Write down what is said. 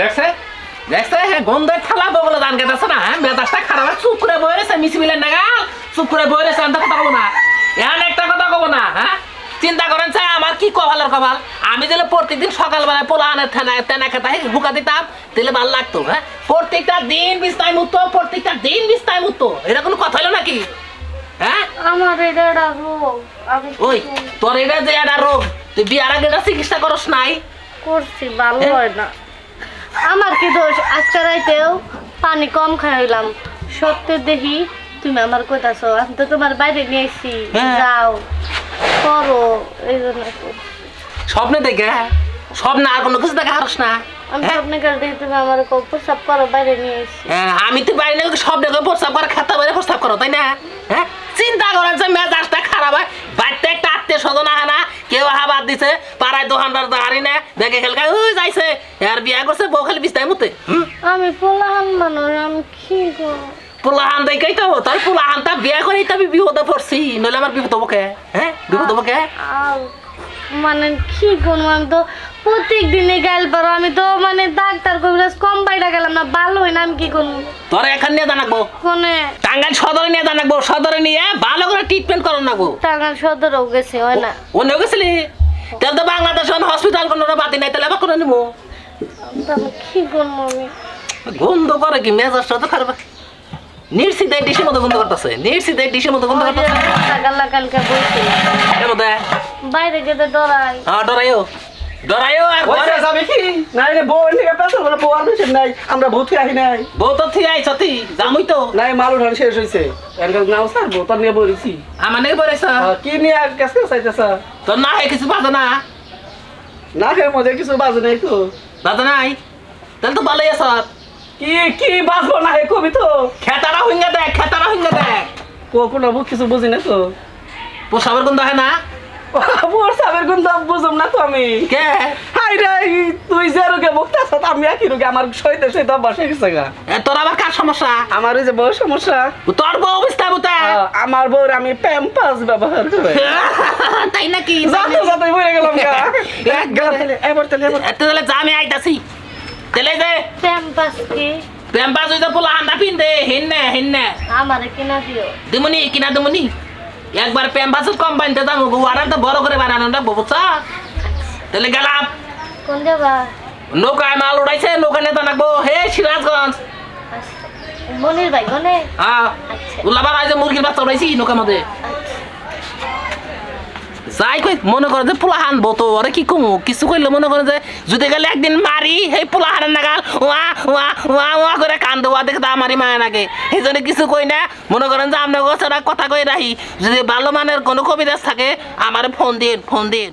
দেখছে? দেখছে? হ্যাঁ গন্ধের ঠালা বগলে দান গেছে না? হ্যাঁ মেজাজটা খারাপ। চুপ করে বয়ে রয়েছে মিছি মিলেন না চুপ করে বয়ে রয়েছে আমি কথা কব না। এখন একটা কথা কব না হ্যাঁ? চিন্তা করেন চাই আমার কি কপালের কপাল? আমি দিলে প্রত্যেকদিন সকালবেলায় পোলা আনে থানা তেনা খেতায় হুকা দিতাম তাহলে ভালো লাগতো হ্যাঁ? প্রত্যেকটা দিন বিস্তায় মুক্ত প্রত্যেকটা দিন বিস্তায় মুক্ত এটা কোনো কথা হলো নাকি? হ্যাঁ? আমার এটা একটা রোগ। ওই তোর এটা যে একটা রোগ তুই বিয়ার আগে এটা চিকিৎসা করস নাই? করছি ভালো হয় না। আমার কি দোষ? আজকে রাইতেও পানি কম খাইলাম সত্যি দেখি তুমি আমার কোথাছো আমি তো তোমার বাইরে নিয়ে এসছি হ্যাঁ। যাও করো এই জন্য। স্বপ্নে দেখে স্বপ্নে আর কোনো কিছু দেখা হারস না। আমি হ্যাঁ? স্বপ্নে দেখি তুমি আমার প্রসাব করো বাইরে নিয়ে এসছি হ্যাঁ, আমি তো না সব দেখে প্রস্তাব করে খাতা বাইরে প্রস্তাব করো তাই না? হ্যাঁ? চিন্তা করেন যে মেজাজটা খারাপ হয় বাড়িতে একটা আত্মীয় স্বজন আহে না কেউ আহা বাদ দিছে পাড়ায় দোকানদার দাঁড়ি না দেখে খেলকা ওই যাইছে আর বিয়া করছে বউ খালি বিস্তায় মতে। আমি পোলাহান মানুষ আমি কি পোলাহান কই তো তোর পোলাহানটা বিয়া করে আমি বিপদে পড়ছি নইলে আমার বিপদ হব কে? হ্যাঁ? বিপদ হব কে? মানে কি করব? আমি তো প্রত্যেক দিনে গেল পারো। আমি তো মানে ডাক্তার কবিরাজ কম বাইরে গেলাম না ভালো হয় না আমি কি করব? তোর এখান নিয়ে জানাকবো কোনে? টাঙ্গাইল সদরে নিয়ে জানাকবো সদরে নিয়ে ভালো করে ট্রিটমেন্ট করো না নাকবো টাঙ্গাল সদরও গেছে হয় না? অন্য গেছিলি? তাহলে তো বাংলাদেশ হসপিটাল কোনো বাতি নাই তাহলে আবার করে নিবো? কি করব আমি? গন্ধ করে কি? মেজাজটা তো খারাপ। নির্সিদায় ডিশের মতো গন্ধ করতেছে। নির্সিদায় ডিশের মতো গন্ধ করতেছে। সকাল্লা কালকে এর বাইরে ডরাই হ্যাঁ ডরাইও ডরাইও আর ঘরে- যাবে কি? নাই রে বউ নিয়ে পেছন বলে বউ আর বেশি নাই। আমরা ভূত আহি নাই। বউ তো ঠিক আইছ জামুই তো। নাই মাল উঠান শেষ হয়েছে এনকাল নাও স্যার বউ নিয়ে আমার বলেছ কি নিয়ে আর কাছে চাইতেছ? না হয় কিছু বাজে না? না মজা কিছু বাজে নাই তো। বাজে নাই? তাহলে তো ভালোই আছ। কি কি বাজবো না হে কবি তো? খেতারা হুঙ্গা দেখ খেতারা হুঙ্গা দেখ। কো- কোনো কিছু বুঝি না তো? পোষাবার গন্ধ হয় না? মোর সাবের কিন্তু বুঝুম না তো আমি। কে? হাই রে তুই যে রোগে আমি একই রোগে আমার সইতে সইতে বসে গেছে গা। এ, তোর আবার কার সমস্যা? আমার ওই যে বউ সমস্যা। তোর বউ অবস্থা বুতা আমার বউর আমি প্যাম্পাস ব্যবহার করি। তাই নাকি? যাতে যাতে বলে গেলাম গা। গেলাম তাহলে এবার তাহলে এবার তাহলে যা আমি আইতাছি। তাহলে যে প্যাম্পাস কি প্যাম্পাস হইতে পোলা আন্দা পিন্দে হিন্নে হিন্নে আমারে কিনা দিও দিমুনি কিনা দিমুনি একবার প্যাম্পাস কম বানতে দাম ওয়ারার তো বড় করে বানানো রাখব বুঝছা তাহলে গেলাম কোন যাবা নৌকায় মাল উড়াইছে নৌকা নেতা নাকবো হে সিরাজগঞ্জ। মনির ভাই কোনে হ্যাঁ উল্লাবার আইছে মুরগির বাচ্চা উড়াইছি নৌকার মধ্যে যাই কই, মনে করে যে পোলাহান হানবো তো, ওরে কি কমু? কিছু কইলে মনে করে যে যদি গেলে একদিন মারি, সেই পোলা নাগাল ওয়া ওয়া ওয়া ওয়া করে কান্দ ওয়া দেখে তা মারি মায়া নাগে। সেই কিছু কই না, মনে করেন যে আপনার কথা কই রাহি যদি ভালো মানের কোনো কবিতা থাকে, আমার ফোন দিন ফোন দিন।